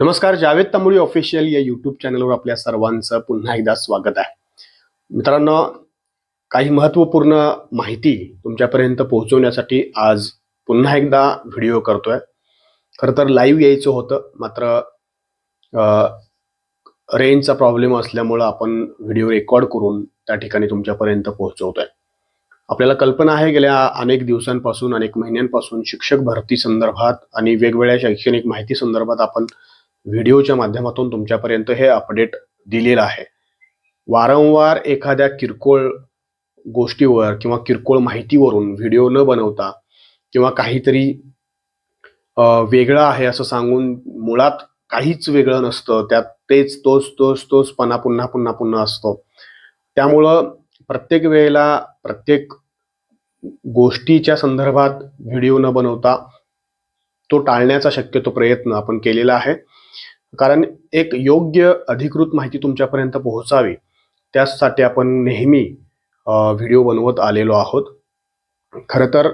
नमस्कार जावेद तांबुळी ऑफिशियल या युट्यूब चॅनलवर आपल्या सर्वांचं पुन्हा एकदा स्वागत आहे. मित्रांनो काही महत्त्वपूर्ण माहिती तुमच्यापर्यंत पोहोचवण्यासाठी आज पुन्हा एकदा व्हिडिओ करतोय. खरं तर लाईव्ह यायचं होतं मात्र रेंजचा प्रॉब्लेम असल्यामुळं आपण व्हिडिओ रेकॉर्ड करून त्या ठिकाणी तुमच्यापर्यंत पोहोचवतोय. आपल्याला कल्पना आहे गेल्या अनेक दिवसांपासून अनेक महिन्यांपासून शिक्षक भरती संदर्भात आणि वेगवेगळ्या शैक्षणिक माहिती संदर्भात आपण व्हिडिओच्या माध्यमातून तुमच्यापर्यंत हे अपडेट दिलेलं आहे. वारंवार एखाद्या किरकोळ गोष्टीवर किंवा किरकोळ माहितीवरून व्हिडिओ न बनवता किंवा काहीतरी वेगळं आहे असं सांगून मुळात काहीच वेगळं नसतं. त्यात तेच तोच तोच तोच पणा पुन्हा पुन्हा पुन्हा असतो. त्यामुळं प्रत्येक वेळेला प्रत्येक गोष्टीच्या संदर्भात व्हिडिओ न बनवता तो टाळण्याचा शक्यतो प्रयत्न आपण केलेला आहे. कारण एक योग्य अधिकृत माहिती तुमच्यापर्यंत पोहोचावी. त्यासाठी आपण नेहमी व्हिडिओ बनवत आलेलो आहोत. खरं तर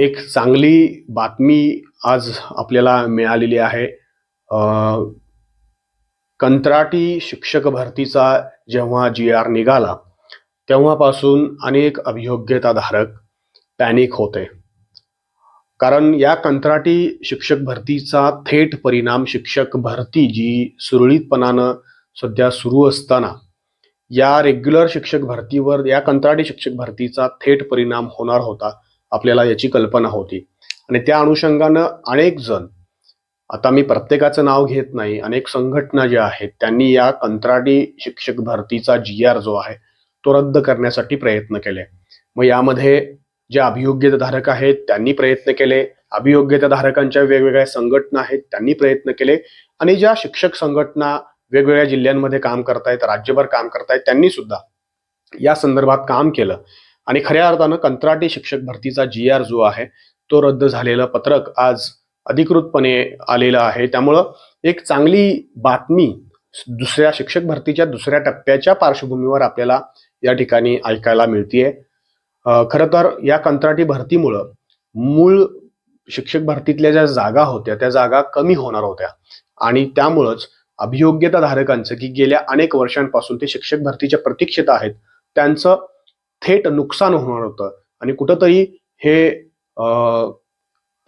एक चांगली बातमी आज आपल्याला मिळालेली आहे. कंत्राटी शिक्षक भरतीचा जेव्हा जी आर निघाला तेव्हापासून अनेक अभियोग्यताधारक पॅनिक होते. कारण या कंत्राटी शिक्षक भरतीचा थेट परिणाम शिक्षक भरती जी सुरळीतपणानं सध्या सुरू असताना या रेग्युलर शिक्षक भरतीवर या कंत्राटी शिक्षक भरतीचा थेट परिणाम होणार होता आपल्याला याची कल्पना होती. आणि त्या अनुषंगानं अनेक जण आता मी प्रत्येकाचं नाव घेत नाही अनेक संघटना ज्या आहेत त्यांनी या कंत्राटी शिक्षक भरतीचा जी आर जो आहे तो रद्द करण्यासाठी प्रयत्न केले. मग यामध्ये जे अभियोग्यताधारक आहेत त्यांनी प्रयत्न केले. अभियोग्यताधारकांच्या वेगवेगळ्या संघटना आहेत त्यांनी प्रयत्न केले. आणि ज्या शिक्षक संघटना वेगवेगळ्या जिल्ह्यांमध्ये काम करतायत राज्यभर काम करतायत त्यांनी सुद्धा या संदर्भात काम केलं. आणि खऱ्या अर्थानं कंत्राटी शिक्षक भरतीचा जी आर जो आहे तो रद्द झालेलं पत्रक आज अधिकृतपणे आलेलं आहे. त्यामुळं एक चांगली बातमी दुसऱ्या शिक्षक भरतीच्या दुसऱ्या टप्प्याच्या पार्श्वभूमीवर आपल्याला या ठिकाणी ऐकायला मिळतीये. खरं तर या कंत्राटी भरतीमुळं मूळ शिक्षक भरतीतल्या ज्या जागा होत्या त्या जागा कमी होणार होत्या. आणि त्यामुळंच अभियोग्यता धारकांचं की गेल्या अनेक वर्षांपासून ते शिक्षक भरतीच्या प्रतीक्षेत आहेत त्यांचं थेट नुकसान होणार होतं. आणि कुठंतरी हे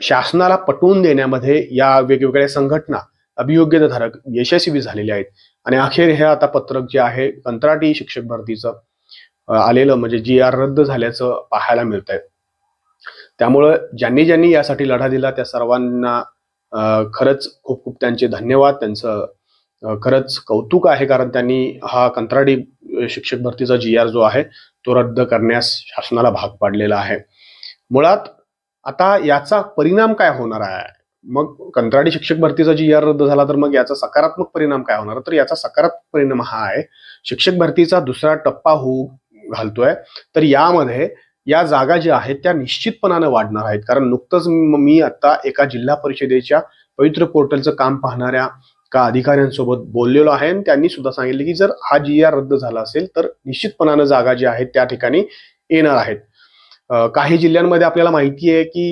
शासनाला पटवून देण्यामध्ये या वेगवेगळ्या संघटना अभियोग्यताधारक यशस्वी झालेले आहेत. आणि अखेर हे आता पत्रक जे आहे कंत्राटी शिक्षक भरतीचं आलेलं म्हणजे जी आर रद्द झाल्याचं पाहायला मिळत आहे त्यामुळं ज्यांनी ज्यांनी यासाठी लढा दिला त्या सर्वांना खरंच खूप खूप त्यांचे धन्यवाद. त्यांचं खरंच कौतुक आहे कारण त्यांनी हा कंत्राटी शिक्षक भरतीचा जी आर जो आहे तो रद्द करण्यास शासनाला भाग पाडलेला आहे. मुळात आता याचा परिणाम काय होणार आहे? मग कंत्राटी शिक्षक भरतीचा जी आर रद्द झाला तर मग याचा सकारात्मक परिणाम काय होणार? तर याचा सकारात्मक परिणाम हा आहे शिक्षक भरतीचा दुसरा टप्पा होऊ घालतोय तर यामध्ये या जागा ज्या आहेत त्या निश्चितपणानं वाढणार आहेत. कारण नुकतंच मी आता एका जिल्हा परिषदेच्या पवित्र पोर्टलचं काम पाहणाऱ्या का अधिकाऱ्यांसोबत बोललेलो आहे आणि त्यांनी सुद्धा सांगितले की जर हा जी आर रद्द झाला असेल तर निश्चितपणानं जागा ज्या आहेत त्या ठिकाणी येणार आहेत. काही जिल्ह्यांमध्ये आपल्याला माहिती आहे की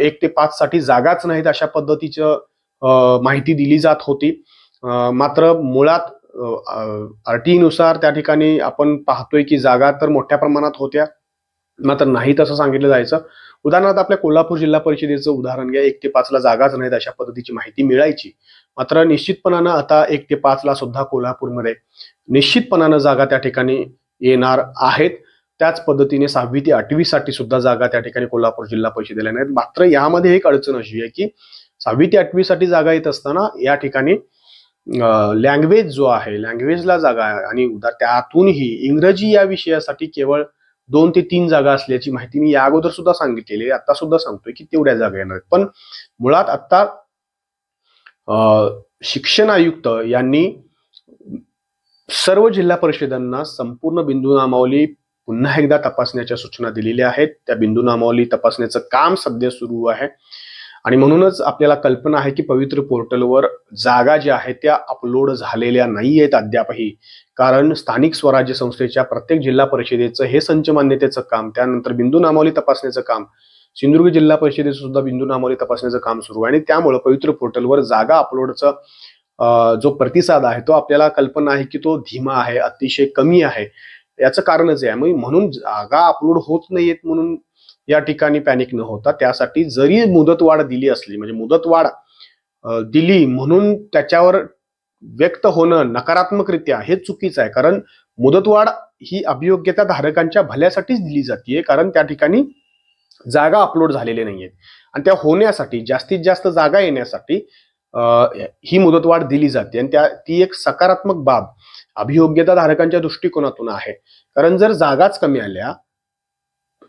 एक ते पाच साठी जागाच नाहीत अशा पद्धतीचं माहिती दिली जात होती. मात्र मुळात आरटी त्या ठिकाणी आपण पाहतोय की जागा तर मोठ्या प्रमाणात होत्या. मात्र नाही तसं सांगितलं जायचं. उदाहरणार्थ आपल्या कोल्हापूर जिल्हा परिषदेचं उदाहरण घ्या. एक ते पाचला जागाच नाहीत अशा पद्धतीची माहिती मिळायची. मात्र निश्चितपणानं आता एक ते पाचला सुद्धा कोल्हापूरमध्ये निश्चितपणानं जागा त्या ठिकाणी येणार आहेत. त्याच पद्धतीने सहावी ते आठवी साठी सुद्धा जागा त्या ठिकाणी कोल्हापूर जिल्हा परिषदेला नाहीत. मात्र यामध्ये एक अडचण अशी आहे की सहावी ते आठवी साठी जागा येत असताना या ठिकाणी लँग्वेज जो आहे लँग्वेजला जागा आहे आणि उदा त्यातूनही इंग्रजी या विषयासाठी केवळ दोन ते तीन जागा असल्याची माहिती मी या अगोदर सुद्धा सांगितलेली आहे आता सुद्धा सांगतोय की तेवढ्या जागा येणार पण मुळात आता अं, शिक्षण आयुक्त यांनी सर्व जिल्हा परिषदांना संपूर्ण बिंदू नामावली पुन्हा एकदा तपासण्याच्या सूचना दिलेल्या आहेत. त्या बिंदू नामावली तपासण्याचं काम सध्या सुरू आहे. आणि म्हणूनच आपल्याला कल्पना आहे की पवित्र पोर्टलवर जागा ज्या आहेत त्या अपलोड झालेल्या नाही आहेत अद्यापही. कारण स्थानिक स्वराज्य संस्थेच्या प्रत्येक जिल्हा परिषदेचं हे संच मान्यतेचं काम त्यानंतर बिंदू नामावली तपासण्याचं काम सिंधुदुर्ग जिल्हा परिषदेचं सुद्धा बिंदू नामावली तपासण्याचं काम सुरू आहे. आणि त्यामुळं पवित्र पोर्टलवर जागा अपलोडचं जो प्रतिसाद आहे तो आपल्याला कल्पना आहे की तो धीमा आहे अतिशय कमी आहे. याचं कारणच आहे. मग म्हणून जागा अपलोड होत नाहीयेत म्हणून या ठिकाणी पॅनिक न होता. त्यासाठी जरी मुदतवाढ दिली असली म्हणजे मुदतवाढ दिली म्हणून त्याच्यावर व्यक्त होणं नकारात्मकरित्या हे चुकीचं आहे. कारण मुदतवाढ ही अभियोग्यता धारकांच्या भल्यासाठीच दिली जाते कारण त्या ठिकाणी जागा अपलोड झालेल्या नाहीयेत. आणि त्या होण्यासाठी जास्तीत जास्त जागा येण्यासाठी ही मुदतवाढ दिली जाते. आणि त्या ती एक सकारात्मक बाब अभियोग्यता धारकांच्या दृष्टिकोनातून आहे. कारण जर जागाच कमी आल्या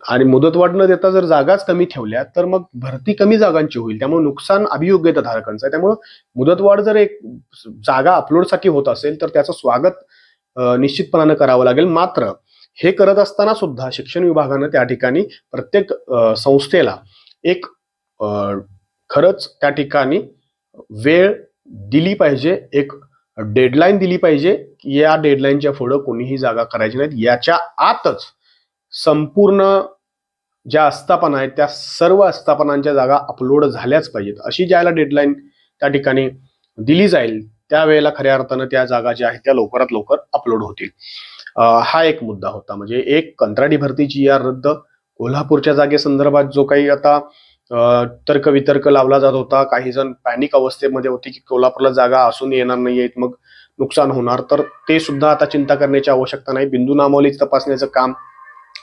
आणि मुदतवाढ न देता जर जागाच कमी ठेवल्या तर मग भरती कमी जागांची होईल. त्यामुळे नुकसान अभियोग्यता धारकांचं आहे. त्यामुळे मुदतवाढ जर एक जागा अपलोडसाठी होत असेल तर त्याचं स्वागत निश्चितपणानं करावं लागेल. मात्र हे करत असताना सुद्धा शिक्षण विभागानं त्या ठिकाणी प्रत्येक संस्थेला एक खरंच त्या ठिकाणी वेळ दिली पाहिजे एक डेडलाईन दिली पाहिजे. या डेडलाईनच्या पुढं कोणीही जागा करायची नाहीत. याच्या आतच संपूर्ण ज्या आस्थापना आहेत त्या सर्व आस्थापनांच्या जागा अपलोड झाल्याच पाहिजेत. अशी ज्याला डेडलाईन त्या ठिकाणी दिली जाईल त्यावेळेला खऱ्या अर्थानं त्या जागा ज्या आहेत त्या लवकरात लवकर अपलोड होतील. हा एक मुद्दा होता. म्हणजे एक कंत्राटी भरतीची या रद्द कोल्हापूरच्या जागेसंदर्भात जो काही आता तर्कवितर्क तर्क वितर्क लावला जात होता. काही जण पॅनिक अवस्थेमध्ये होते की कोल्हापूरला जागा असून येणार नाहीयेत मग नुकसान होणार. तर ते सुद्धा आता चिंता करण्याची आवश्यकता नाही. बिंदू नामावली तपासण्याचं काम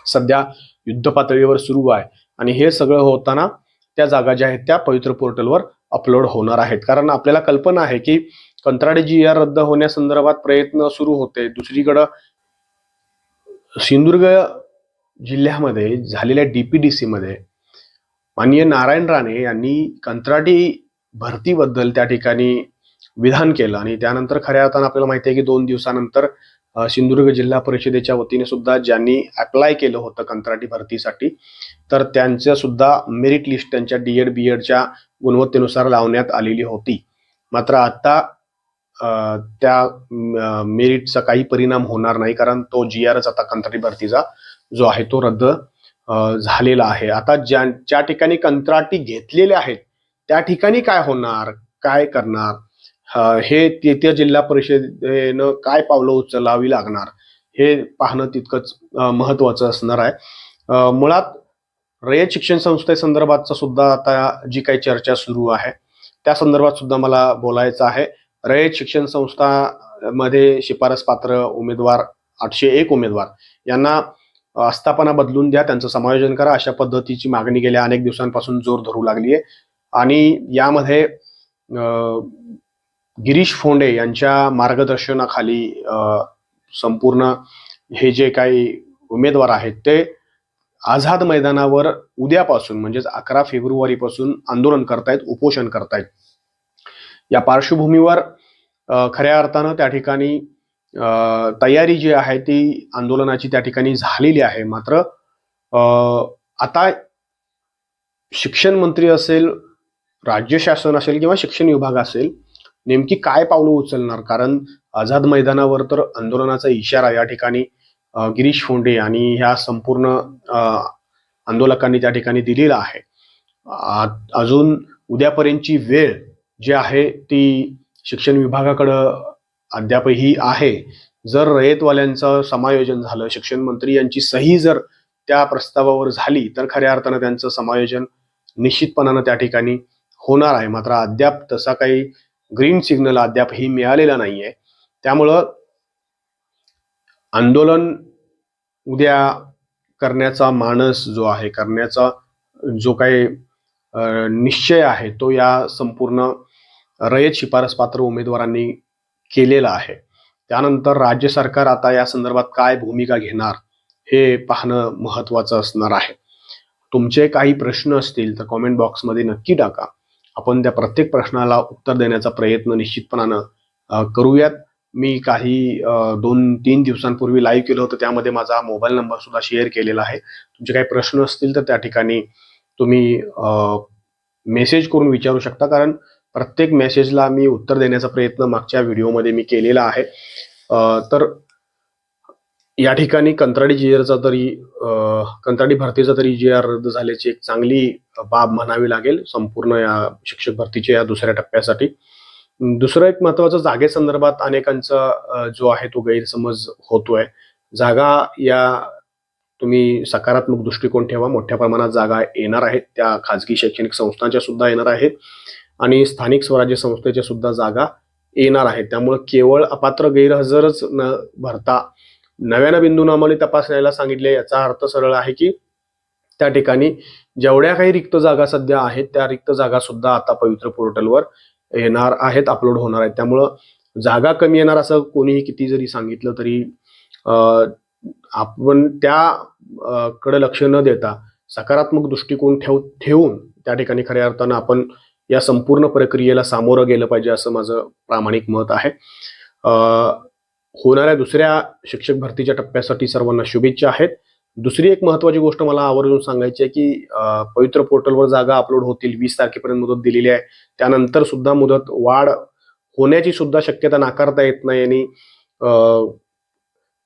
सध्या युद्ध पातळीवर सुरू आहे. आणि हे सगळं होताना त्या जागा ज्या आहेत त्या पवित्र पोर्टलवर अपलोड होणार आहेत. कारण आपल्याला कल्पना आहे की कंत्राटी जी आर रद्द होण्यासंदर्भात प्रयत्न सुरू होते. दुसरीकडं सिंधुदुर्ग जिल्ह्यामध्ये झालेल्या डीपीडीसी मध्ये माननीय नारायण राणे यांनी कंत्राटी भरतीबद्दल त्या ठिकाणी विधान केलं. आणि त्यानंतर खऱ्या अर्थानं आपल्याला माहिती आहे की दोन दिवसानंतर सिंधुदुर्ग जिल्हा परिषदेच्या वतीने सुद्धा ज्यांनी अप्लाय केलं होतं कंत्राटी भरतीसाठी तर त्यांचं सुद्धा मेरिट लिस्ट त्यांच्या डी एड बी एडच्या गुणवत्तेनुसार लावण्यात आलेली होती. मात्र आता त्या मेरिटचा काही परिणाम होणार नाही कारण तो जी आरच आता कंत्राटी भरतीचा जो आहे तो रद्द झालेला आहे. आता ज्या ज्या ठिकाणी कंत्राटी घेतलेले आहेत त्या ठिकाणी काय होणार काय करणार? हे तेथे जिल्हा परिषदेनं काय पावलं उचलावी लागणार हे पाहणं तितकंच महत्वाचं असणार आहे. मुळात रयत शिक्षण संस्थेसंदर्भातचा सुद्धा आता जी काही चर्चा सुरू आहे त्या संदर्भात सुद्धा मला बोलायचं आहे. रयत शिक्षण संस्था मध्ये शिफारस पात्र उमेदवार आठशे एक उमेदवार यांना आस्थापना बदलून द्या त्यांचं समायोजन करा अशा पद्धतीची मागणी गेल्या अनेक दिवसांपासून जोर धरू लागली आहे आणि यामध्ये गिरीश फोंडे यांच्या मार्गदर्शनाखाली संपूर्ण हे जे काही उमेदवार आहेत ते आझाद मैदानावर उद्यापासून म्हणजेच अकरा फेब्रुवारीपासून आंदोलन करतायत उपोषण करतायत. या पार्श्वभूमीवर खऱ्या अर्थानं त्या ठिकाणी तयारी जी आहे ती आंदोलनाची त्या ठिकाणी झालेली आहे. मात्र आता शिक्षण मंत्री असेल राज्य शासन असेल किंवा शिक्षण विभाग असेल नेमकी काय पावलं उचलणार? कारण आझाद मैदानावर तर आंदोलनाचा इशारा या ठिकाणी गिरीश फोंडे आणि ह्या संपूर्ण आंदोलकांनी त्या ठिकाणी दिलेला आहे. आ- अजून उद्यापर्यंतची वेळ जी आहे ती शिक्षण विभागाकडं अद्यापही आहे. जर रयतवाल्यांचं समायोजन झालं शिक्षण मंत्री यांची सही जर त्या प्रस्तावावर झाली तर खऱ्या अर्थानं त्यांचं समायोजन निश्चितपणानं त्या ठिकाणी होणार आहे. मात्र अद्याप तसा काही ग्रीन सिग्नल अद्यापही मिळालेला नाहीये. त्यामुळं आंदोलन उद्या करण्याचा मानस जो आहे करण्याचा जो काही निश्चय आहे तो या संपूर्ण रयत शिफारस पात्र उमेदवारांनी केलेला आहे. त्यानंतर राज्य सरकार आता या संदर्भात काय भूमिका घेणार हे पाहणं महत्वाचं असणार आहे. तुमचे काही प्रश्न असतील तर कॉमेंट बॉक्समध्ये नक्की टाका. आपण त्या प्रत्येक प्रश्नाला उत्तर देण्याचा प्रयत्न निश्चितपणानं करूयात. मी काही दोन तीन दिवसांपूर्वी लाईव्ह केलं होतं. त्यामध्ये माझा मोबाईल नंबर सुद्धा शेअर केलेला आहे. तुमचे काही प्रश्न असतील तर त्या ठिकाणी तुम्ही मेसेज करून विचारू शकता. कारण प्रत्येक मेसेजला मी उत्तर देण्याचा प्रयत्न मागच्या व्हिडिओमध्ये मी केलेला आहे. तर या ठिकाणी कंत्राटी जी आरचा तरी कंत्राटी भरतीचा तरी जी आर रद्द झाल्याची एक चांगली बाब म्हणावी लागेल. संपूर्ण या शिक्षक भरतीच्या या दुसऱ्या टप्प्यासाठी. दुसरं एक महत्वाचं जागेसंदर्भात अनेकांचा जो आहे तो गैरसमज होतोय. जागा या तुम्ही सकारात्मक दृष्टिकोन ठेवा. मोठ्या प्रमाणात जागा येणार आहेत. त्या खाजगी शैक्षणिक संस्थांच्या सुद्धा येणार आहेत. आणि स्थानिक स्वराज्य संस्थेच्या सुद्धा जागा येणार आहेत. त्यामुळे केवळ अपात्र गैरहजरच न भरता नव्यानं बिंदून आम्हाला तपासण्याला सांगितले याचा अर्थ सरळ आहे की त्या ठिकाणी जेवढ्या काही रिक्त जागा सध्या आहेत त्या रिक्त जागा सुद्धा आता पवित्र पोर्टलवर येणार आहेत अपलोड होणार आहेत. त्यामुळं जागा कमी येणार असं कोणीही किती जरी सांगितलं तरी आपण त्या कडे लक्ष न देता सकारात्मक दृष्टिकोन ठेव ठेवून त्या ठिकाणी खऱ्या अर्थानं आपण या संपूर्ण प्रक्रियेला सामोरं गेलं पाहिजे असं माझं प्रामाणिक मत आहे. होणाऱ्या दुसऱ्या शिक्षक भरतीच्या टप्प्यासाठी सर्वांना शुभेच्छा आहेत. दुसरी एक महत्वाची गोष्ट मला आवर्जून सांगायची आहे की पवित्र पोर्टलवर जागा अपलोड होतील वीस तारखेपर्यंत मुदत दिलेली आहे. त्यानंतर सुद्धा मुदत वाढ होण्याची सुद्धा शक्यता नाकारता येत नाही आणि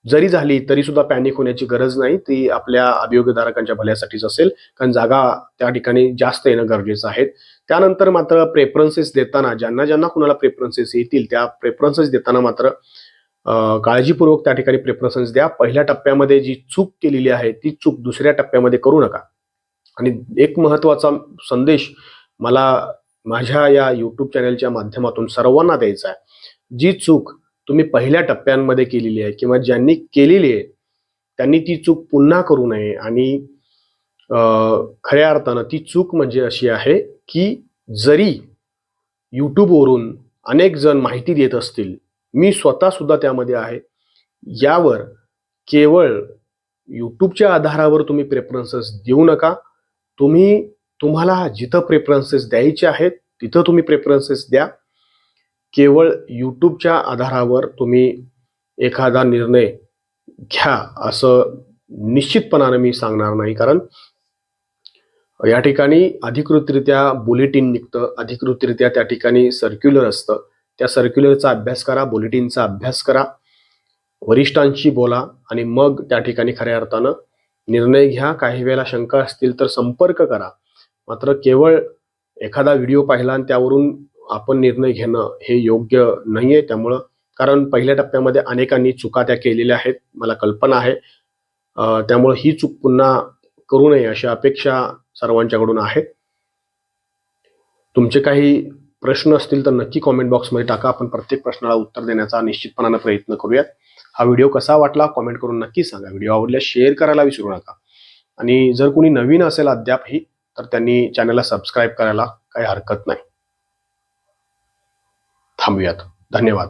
जरी झाली तरी सुद्धा पॅनिक होण्याची गरज नाही. ती आपल्या अभियोगधारकांच्या भल्यासाठीच असेल कारण जागा त्या ठिकाणी जास्त येणं गरजेचं आहे. त्यानंतर मात्र प्रेफरन्सेस देताना ज्यांना ज्यांना कुणाला प्रेफरन्सेस येतील त्या प्रेफरन्सेस देताना मात्र काळजीपूर्वक त्या ठिकाणी प्रेफरन्स द्या. पहिल्या टप्प्यामध्ये जी चूक केलेली आहे ती चूक दुसऱ्या टप्प्यामध्ये करू नका. आणि एक महत्त्वाचा संदेश मला माझ्या या यूट्यूब चॅनलच्या माध्यमातून सर्वांना द्यायचा आहे. जी चूक तुम्ही पहिल्या टप्प्यांमध्ये केलेली आहे किंवा ज्यांनी केलेली आहे त्यांनी ती चूक पुन्हा करू नये आणि खऱ्या अर्थानं ती चूक म्हणजे अशी आहे की जरी यूट्यूबवरून अनेक जण माहिती देत असतील मी स्वतः सुद्धा त्यामध्ये आहे. यावर केवळ यूट्यूबच्या आधारावर तुम्ही प्रेफरन्सेस देऊ नका. तुम्ही तुम्हाला जिथं प्रेफरन्सेस द्यायचे आहेत तिथं तुम्ही प्रेफरन्सेस द्या. केवळ यूट्यूबच्या आधारावर तुम्ही एखादा निर्णय घ्या असं निश्चितपणानं मी सांगणार नाही. कारण या ठिकाणी अधिकृतरित्या बुलेटिन निघतं अधिकृतरित्या त्या ठिकाणी सर्क्युलर असतं. त्या सर्क्युलरचा अभ्यास करा बुलेटिनचा अभ्यास करा. वरिष्ठांशी बोला आणि मग त्या ठिकाणी खऱ्या अर्थानं निर्णय घ्या. काही वेळेला शंका असतील तर संपर्क करा. मात्र केवळ एखादा व्हिडिओ पाहिला आणि त्यावरून आपण निर्णय घेणं हे योग्य नाही आहे त्यामुळं कारण पहिल्या टप्प्यामध्ये अनेकांनी चुका त्या केलेल्या आहेत. मला कल्पना आहे. त्यामुळं ही चूक पुन्हा करू नये अशी अपेक्षा सर्वांच्याकडून आहे. तुमचे काही प्रश्न असतील तर नक्की कॉमेंट बॉक्समध्ये टाका. आपण प्रत्येक प्रश्नाला उत्तर देण्याचा निश्चितपणानं प्रयत्न करूयात. हा व्हिडिओ कसा वाटला कॉमेंट करून नक्की सांगा. व्हिडिओ आवडल्यास शेअर करायला विसरू नका. आणि जर कोणी नवीन असेल अद्यापही तर त्यांनी चॅनलला सबस्क्राईब करायला काही हरकत नाही. थांबूयात. धन्यवाद.